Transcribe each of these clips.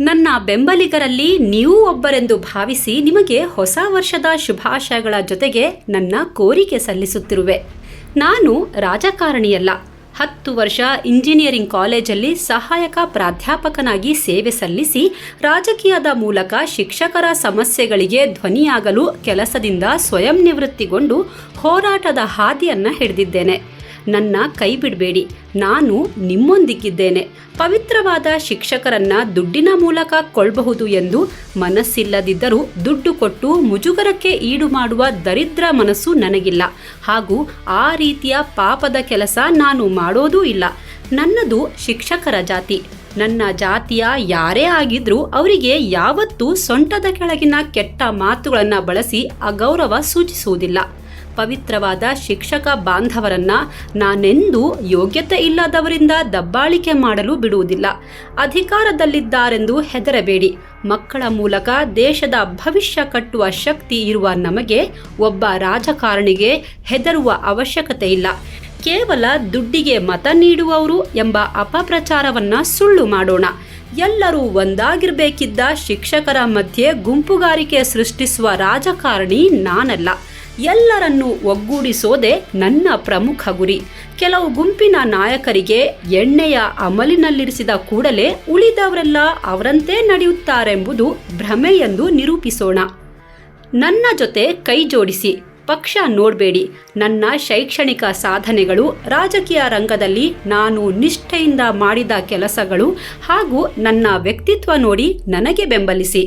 ನನ್ನ ಬೆಂಬಲಿಗರಲ್ಲಿ ನೀವು ಒಬ್ಬರೆಂದು ಭಾವಿಸಿ ನಿಮಗೆ ಹೊಸ ವರ್ಷದ ಶುಭಾಶಯಗಳ ಜೊತೆಗೆ ನನ್ನ ಕೋರಿಕೆ ಸಲ್ಲಿಸುತ್ತಿರುವೆ. ನಾನು ರಾಜಕಾರಣಿಯಲ್ಲ. ಹತ್ತು ವರ್ಷ ಇಂಜಿನಿಯರಿಂಗ್ ಕಾಲೇಜಲ್ಲಿ ಸಹಾಯಕ ಪ್ರಾಧ್ಯಾಪಕನಾಗಿ ಸೇವೆ ಸಲ್ಲಿಸಿ ರಾಜಕೀಯದ ಮೂಲಕ ಶಿಕ್ಷಕರ ಸಮಸ್ಯೆಗಳಿಗೆ ಧ್ವನಿಯಾಗಲು ಕೆಲಸದಿಂದ ಸ್ವಯಂ ನಿವೃತ್ತಿಗೊಂಡು ಹೋರಾಟದ ಹಾದಿಯನ್ನು ಹಿಡಿದಿದ್ದೇನೆ. ನನ್ನ ಕೈ ಬಿಡಬೇಡಿ. ನಾನು ನಿಮ್ಮೊಂದಿಗಿದ್ದೇನೆ. ಪವಿತ್ರವಾದ ಶಿಕ್ಷಕರನ್ನ ದುಡ್ಡಿನ ಮೂಲಕ ಕೊಳ್ಬಹುದು ಎಂದು ಮನಸ್ಸಿಲ್ಲದಿದ್ದರೂ ದುಡ್ಡು ಕೊಟ್ಟು ಮುಜುಗರಕ್ಕೆ ಈಡು ಮಾಡುವ ದರಿದ್ರ ಮನಸ್ಸು ನನಗಿಲ್ಲ. ಹಾಗೂ ಆ ರೀತಿಯ ಪಾಪದ ಕೆಲಸ ನಾನು ಮಾಡೋದೂ ಇಲ್ಲ. ನನ್ನದು ಶಿಕ್ಷಕರ ಜಾತಿ. ನನ್ನ ಜಾತಿಯ ಯಾರೇ ಆಗಿದ್ರೂ ಅವರಿಗೆ ಯಾವತ್ತೂ ಸೊಂಟದ ಕೆಳಗಿನ ಕೆಟ್ಟ ಮಾತುಗಳನ್ನು ಬಳಸಿ ಅಗೌರವ ಸೂಚಿಸುವುದಿಲ್ಲ. ಪವಿತ್ರವಾದ ಶಿಕ್ಷಕ ಬಾಂಧವರನ್ನ ನಾನೆಂದೂ ಯೋಗ್ಯತೆ ಇಲ್ಲದವರಿಂದ ದಬ್ಬಾಳಿಕೆ ಮಾಡಲು ಬಿಡುವುದಿಲ್ಲ. ಅಧಿಕಾರದಲ್ಲಿದ್ದಾರೆಂದು ಹೆದರಬೇಡಿ. ಮಕ್ಕಳ ಮೂಲಕ ದೇಶದ ಭವಿಷ್ಯ ಕಟ್ಟುವ ಶಕ್ತಿ ಇರುವ ನಮಗೆ ಒಬ್ಬ ರಾಜಕಾರಣಿಗೆ ಹೆದರುವ ಅವಶ್ಯಕತೆ ಇಲ್ಲ. ಕೇವಲ ದುಡ್ಡಿಗೆ ಮತ ನೀಡುವವರು ಎಂಬ ಅಪಪ್ರಚಾರವನ್ನ ಸುಳ್ಳು ಮಾಡೋಣ. ಎಲ್ಲರೂ ಒಂದಾಗಿರಬೇಕಿದ್ದ ಶಿಕ್ಷಕರ ಮಧ್ಯೆ ಗುಂಪುಗಾರಿಕೆ ಸೃಷ್ಟಿಸುವ ರಾಜಕಾರಣಿ ನಾನಲ್ಲ. ಎಲ್ಲರನ್ನೂ ಒಗ್ಗೂಡಿಸೋದೆ ನನ್ನ ಪ್ರಮುಖ ಗುರಿ. ಕೆಲವು ಗುಂಪಿನ ನಾಯಕರಿಗೆ ಎಣ್ಣೆಯ ಅಮಲಿನಲ್ಲಿರಿಸಿದ ಕೂಡಲೇ ಉಳಿದವರೆಲ್ಲ ಅವರಂತೆ ನಡೆಯುತ್ತಾರೆಂಬುದು ಭ್ರಮೆ ಎಂದು ನಿರೂಪಿಸೋಣ. ನನ್ನ ಜೊತೆ ಕೈ ಜೋಡಿಸಿ. ಪಕ್ಷ ನೋಡಬೇಡಿ. ನನ್ನ ಶೈಕ್ಷಣಿಕ ಸಾಧನೆಗಳು ರಾಜಕೀಯ ರಂಗದಲ್ಲಿ ನಾನು ನಿಷ್ಠೆಯಿಂದ ಮಾಡಿದ ಕೆಲಸಗಳು ಹಾಗೂ ನನ್ನ ವ್ಯಕ್ತಿತ್ವ ನೋಡಿ ನನಗೆ ಬೆಂಬಲಿಸಿ.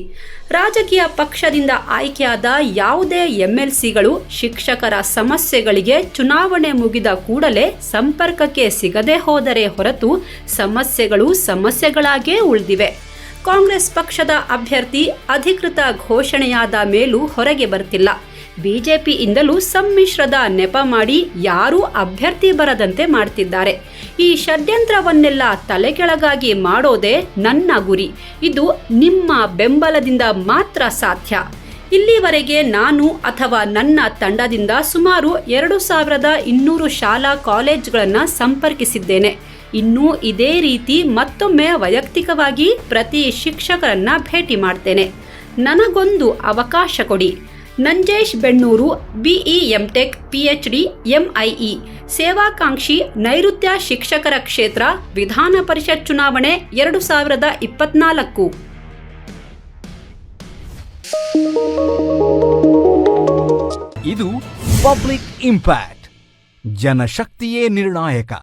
ರಾಜಕೀಯ ಪಕ್ಷದಿಂದ ಆಯ್ಕೆಯಾದ ಯಾವುದೇ ಎಂಎಲ್ಸಿಗಳು ಶಿಕ್ಷಕರ ಸಮಸ್ಯೆಗಳಿಗೆ ಚುನಾವಣೆ ಮುಗಿದ ಕೂಡಲೇ ಸಂಪರ್ಕಕ್ಕೆ ಸಿಗದೆ ಹೋದರೆ ಹೊರತು ಸಮಸ್ಯೆಗಳು ಸಮಸ್ಯೆಗಳಾಗೇ ಉಳಿದಿವೆ. ಕಾಂಗ್ರೆಸ್ ಪಕ್ಷದ ಅಭ್ಯರ್ಥಿ ಅಧಿಕೃತ ಘೋಷಣೆಯಾದ ಮೇಲೂ ಹೊರಗೆ ಬರ್ತಿಲ್ಲ. ಬಿಜೆಪಿಯಿಂದಲೂ ಸಮ್ಮಿಶ್ರದ ನೆಪ ಮಾಡಿ ಯಾರೂ ಅಭ್ಯರ್ಥಿ ಬರದಂತೆ ಮಾಡ್ತಿದ್ದಾರೆ. ಈ ಷಡ್ಯಂತ್ರವನ್ನೆಲ್ಲ ತಲೆಕೆಳಗಾಗಿ ಮಾಡೋದೇ ನನ್ನ ಗುರಿ. ಇದು ನಿಮ್ಮ ಬೆಂಬಲದಿಂದ ಮಾತ್ರ ಸಾಧ್ಯ. ಇಲ್ಲಿವರೆಗೆ ನಾನು ಅಥವಾ ನನ್ನ ತಂಡದಿಂದ ಸುಮಾರು ಎರಡು ಸಾವಿರದ ಇನ್ನೂರು ಶಾಲಾ ಕಾಲೇಜ್ಗಳನ್ನು ಸಂಪರ್ಕಿಸಿದ್ದೇನೆ. ಇನ್ನೂ ಇದೇ ರೀತಿ ಮತ್ತೊಮ್ಮೆ ವೈಯಕ್ತಿಕವಾಗಿ ಪ್ರತಿ ಶಿಕ್ಷಕರನ್ನ ಭೇಟಿ ಮಾಡ್ತೇನೆ. ನನಗೊಂದು ಅವಕಾಶ ಕೊಡಿ. Nanjesh Bennur, BE M Tech, PhD, MIE. ಸೇವಾಕಾಂಕ್ಷಿ ನೈಋತ್ಯ ಶಿಕ್ಷಕರ ಕ್ಷೇತ್ರ, ವಿಧಾನ ಪರಿಷತ್ ಚುನಾವಣೆ ಎರಡು ಸಾವಿರದ ಇಪ್ಪತ್ನಾಲ್ಕು. ಇದು ಪಬ್ಲಿಕ್ ಇಂಪ್ಯಾಕ್ಟ್, ಜನಶಕ್ತಿಯೇ ನಿರ್ಣಾಯಕ.